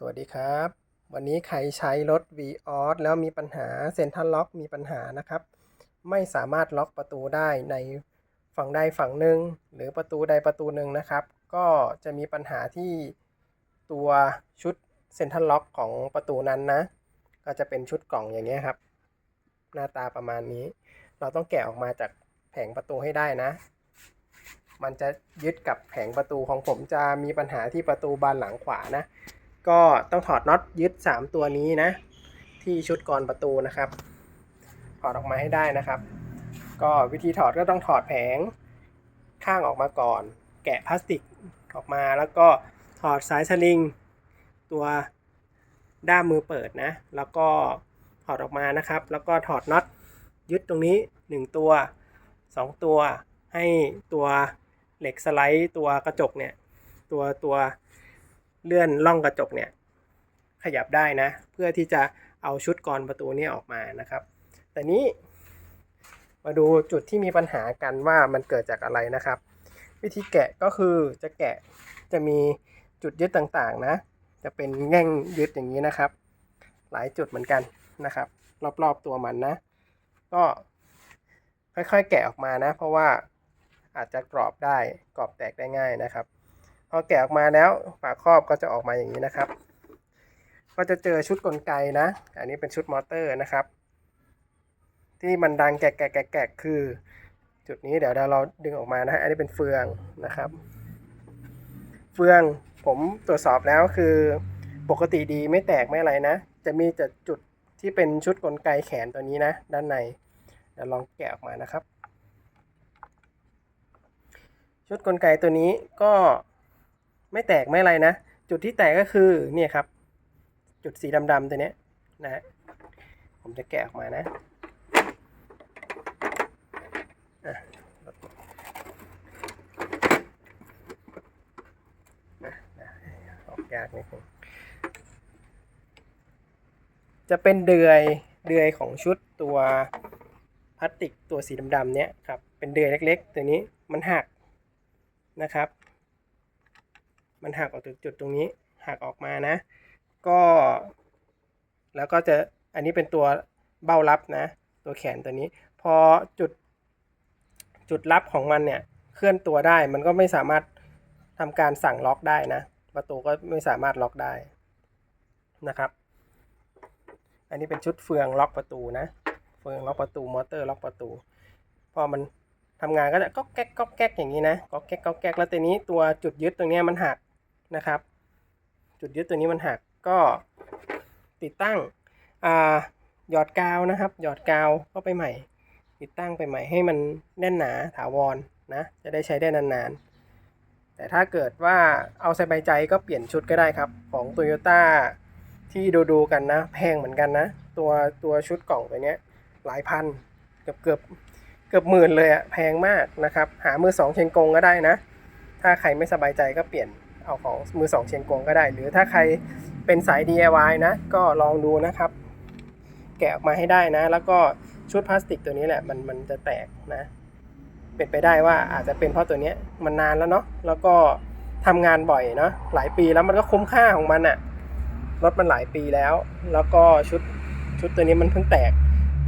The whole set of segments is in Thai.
สวัสดีครับ วันนี้ใครใช้รถ v ีออสแล้วมีปัญหาเซ็นทรัลล็อกมีปัญหานะครับ ไม่สามารถล็อกประตูได้ในฝั่งใดฝั่งหนึ่ง หรือประตูใดประตูหนึ่งนะครับ ก็จะมีปัญหาที่ตัวชุดเซ็นทรัลล็อกของประตูนั้นนะ ก็จะเป็นชุดกล่องอย่างนี้ครับ หน้าตาประมาณนี้ เราต้องแกะออกมาจากแผงประตูให้ได้นะ มันจะยึดกับแผงประตูของผมจะมีปัญหาที่ประตูบานหลังขวานะ ก็ต้องถอดน็อตยึด 3 ตัวนี้นะ ที่ชุดกรอนประตูนะครับ ถอดออกมาให้ได้นะครับ ก็วิธีถอดก็ต้องถอดแผงข้างออกมาก่อน แกะพลาสติกออกมาแล้วก็ถอดสายสลิง ตัวด้ามมือเปิดนะ แล้วก็ถอดออกมานะครับ แล้วก็ถอดน็อตยึดตรงนี้ 1 ตัว 2 ตัวให้ตัวเหล็กสไลด์ตัวกระจกเนี่ย ตัวตัว เลื่อนล่องกระจกเนี่ยขยับได้นะ เพื่อที่จะเอาชุดกรอนประตูนี้ออกมานะครับ แต่นี้มาดูจุดที่มีปัญหากันว่ามันเกิดจากอะไรนะครับ วิธีแกะก็คือจะแกะจะมีจุดยึดต่างๆนะ จะเป็นแง่งยึดอย่างนี้นะครับ หลายจุดเหมือนกันนะครับ รอบๆตัวมันนะ ก็ค่อยๆแกะออกมานะ เพราะว่าอาจจะกรอบได้กรอบแตกได้ง่ายนะครับ พอแกะออกมาแล้วฝาครอบก็จะออกมาอย่างนี้นะครับ ก็จะเจอชุดกลไกนะ อันนี้เป็นชุดมอเตอร์นะครับ ที่มันดังแกะแกะแกะแกะคือ จุดนี้เดี๋ยวเราดึงออกมานะฮะอันนี้เป็นเฟืองนะครับ เฟืองผมตรวจสอบแล้วคือปกติดีไม่แตกไม่อะไรนะ จะมีแต่จุดที่เป็นชุดกลไกแขนตัวนี้นะ ด้านในเดี๋ยวลองแกะออกมานะครับ ชุดกลไกตัวนี้ก็ ไม่แตกไม่อะไรนะ จุดที่แตกก็คือเนี่ยครับ จุดสีดำๆตัวนี้นะฮะผมจะแกะออกมานะนะนะออกยากนิดนึงจะเป็นเดือยเดือยของชุดตัวพลาสติกตัวสีดำๆเนี้ยครับเป็นเดือยเล็กๆ ตัวนี้มันหักนะครับ มันหักออกจากจุดตรงนี้หักออกมานะ ก็ แล้วก็จะอันนี้เป็นตัวเบ้ารับนะ ตัวแขนตัวนี้ พอจุดจุดรับของมันเนี่ยเคลื่อนตัวได้มันก็ไม่สามารถทำการสั่งล็อกได้นะ ประตูก็ไม่สามารถล็อกได้นะครับ อันนี้เป็นชุดเฟืองล็อกประตูนะ เฟืองล็อกประตูมอเตอร์ล็อกประตู พอมันทำงานก็จะก๊อกแก๊กก๊อกแก๊กอย่างนี้นะก๊อกแก๊กก๊อกแก๊กแล้วตัวนี้ตัวจุดยึดตรงนี้มันหัก นะครับ จุดยึดตัวนี้มันหักก็ติดตั้งหยอดกาวนะครับ หยอดกาวเข้าไปใหม่ ติดตั้งไปใหม่ให้มันแน่นหนาถาวรนะจะได้ใช้ได้นานๆ แต่ถ้าเกิดว่าเอาสบายใจก็เปลี่ยนชุดก็ได้ครับ ของ t o y ยต้ที่ดูดูๆกันนะ แพงเหมือนกันนะ ตัวตัวชุดกล่องตัวเนี้ยหลายพันเกือบเกือบเกือบหมื่นเลยอะแพงมากนะครับ หามือสองเชงกงก็ได้นะ ถ้าใครไม่สบายใจก็เปลี่ยน เอาของมือสองเชียงกงก็ได้ หรือถ้าใครเป็นสาย DIY นะ ก็ลองดูนะครับ แกะออกมาให้ได้นะ แล้วก็ชุดพลาสติกตัวนี้แหละมันมันจะแตกนะ เป็นไปได้ว่าอาจจะเป็นเพราะตัวนี้มันนานแล้วเนาะแล้วก็ทำงานบ่อยเนาะหลายปีแล้วมันก็คุ้มค่าของมันอะรถมันหลายปีแล้ว แล้วก็ชุดชุดตัวนี้มันเพิ่งแตก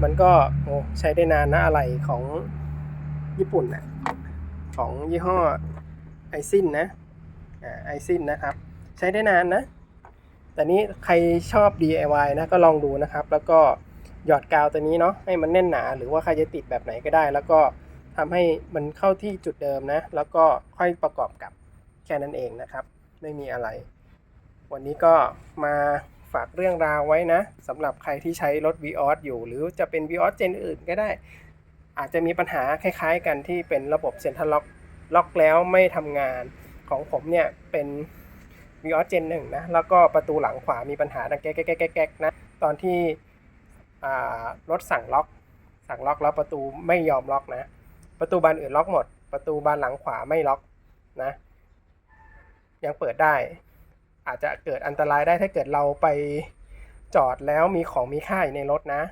มันก็โอ้ใช้ได้นานนะอะไรของญี่ปุ่นนะของยี่ห้อไอซินนะ ไอซินนะครับ ใช้ได้นานนะ แต่นี้ใครชอบ DIY นะก็ลองดูนะครับ แล้วก็หยอดกาวตัวนี้เนาะให้มันแน่นหนา หรือว่าใครจะติดแบบไหนก็ได้ แล้วก็ทำให้มันเข้าที่จุดเดิมนะ แล้วก็ค่อยประกอบกับแค่นั้นเองนะครับ ไม่มีอะไร วันนี้ก็มาฝากเรื่องราวไว้นะสำหรับใครที่ใช้รถ v ีอออยู่ หรือจะเป็น v ีออสเจนอื่นก็ได้ อาจจะมีปัญหาคล้ายๆกันที่เป็นระบบเซ็นทรัลล็อกล็อกแล้วไม่ทำงาน ของผมเนี่ยเป็น v ีออสเจนหนึ่งนะแล้วก็ประตูหลังขวามีปัญหาดังแก๊กแก๊กแก๊กแก๊กนะตอนที่รถสั่งล็อก สั่งล็อกแล้วประตูไม่ยอมล็อกนะ ประตูบานอื่นล็อกหมด ประตูบานหลังขวาไม่ล็อกนะ ยังเปิดได้ อาจจะเกิดอันตรายได้ถ้าเกิดเราไปจอดแล้วมีของมีค่าอยู่ในรถนะ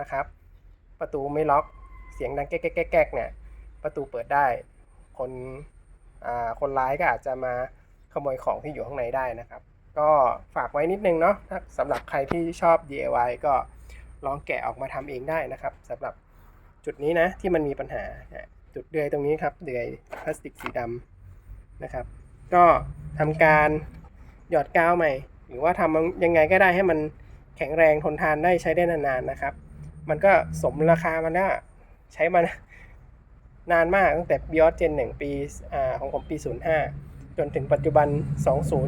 นะครับ ประตูไม่ล็อกเสียงดังแก๊กแก๊กแก๊กแก๊กเนี่ยประตูเปิดได้ คน คนร้ายก็อาจจะมาขโมยของที่อยู่ข้างในได้นะครับ ก็ฝากไว้นิดนึงเนาะสำหรับใครที่ชอบ DIY ก็ลองแกะออกมาทำเองได้นะครับสำหรับจุดนี้นะที่มันมีปัญหาจุดเดือยตรงนี้ครับเดือยพลาสติกสีดำนะครับ ก็ทำการหยอดกาวใหม่ หรือว่าทำยังไงก็ได้ให้มันแข็งแรงทนทานได้ใช้ได้นานๆนะครับ มันก็สมราคามันแล้วใช้มา นานมากตั้งแต่ BIOS Gen 1ปีอของผมปี 05 จนถึงปัจจุบัน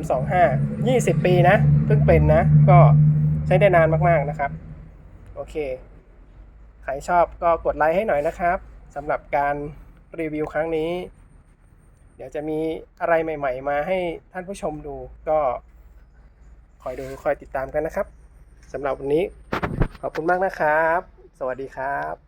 2025 20 ปีนะ เพิ่งเป็นนะ ก็ใช้ได้นานมากๆนะครับ โอเค ใครชอบก็กดไลค์ให้หน่อยนะครับสำหรับการรีวิวครั้งนี้ เดี๋ยวจะมีอะไรใหม่ ๆ มาให้ท่านผู้ชมดูก็คอยดูคอยติดตามกันนะครับสำหรับวันนี้ขอบคุณมากนะครับ สวัสดีครับ